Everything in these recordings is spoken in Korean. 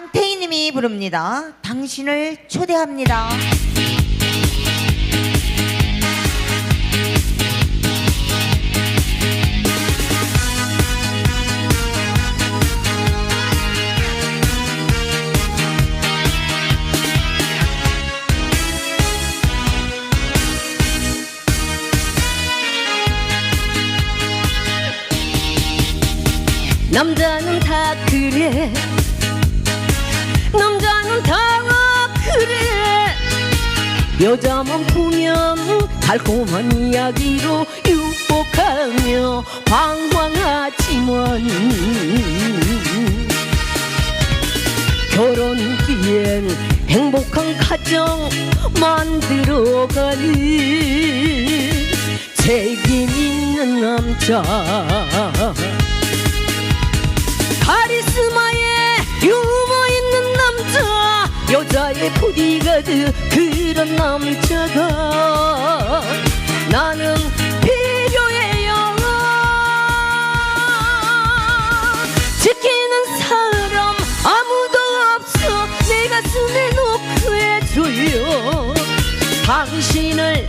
장태희님이 부릅니다. 당신을 초대합니다. 남자는 다 그래 남자는 다 그래. 여자만 보면 달콤한 이야기로 유혹하며 방황하지만 결혼 뒤엔 행복한 가정 만들어가는 책임 있는 남자. 카리스마 보디가드 그런 남자가 나는 필요해요 지키는 사람 아무도 없어. 내 가슴에 놓고 해줘요. 당신을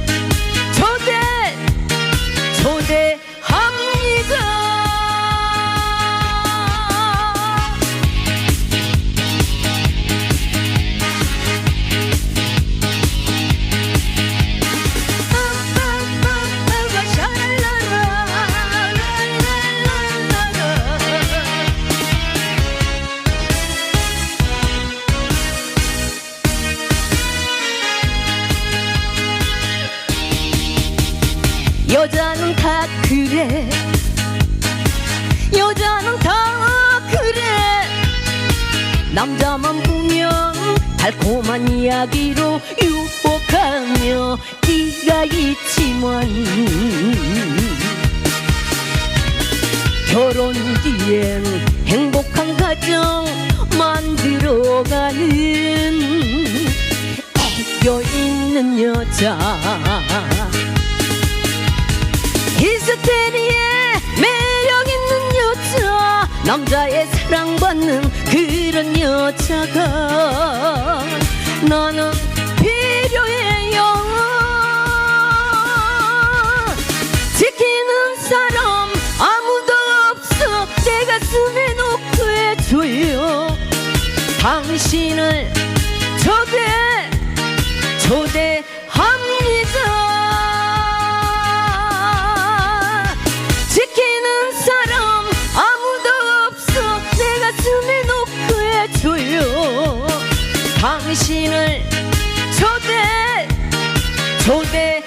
여자는 다 그래. 여자는 다 그래. 남자만 보면 달콤한 이야기로 유혹하며 끼가 있지만. 결혼 뒤엔 행복한 가정 만들어가는 애교 있는 여자 히스테리에 매력 있는 여자. 남자의 사랑받는 그런 여자가 나는 필요해요. 지키는 사람 아무도 없어. 내 가슴에 놓고 해줘요. 당신을 초대 당신을 초대 초대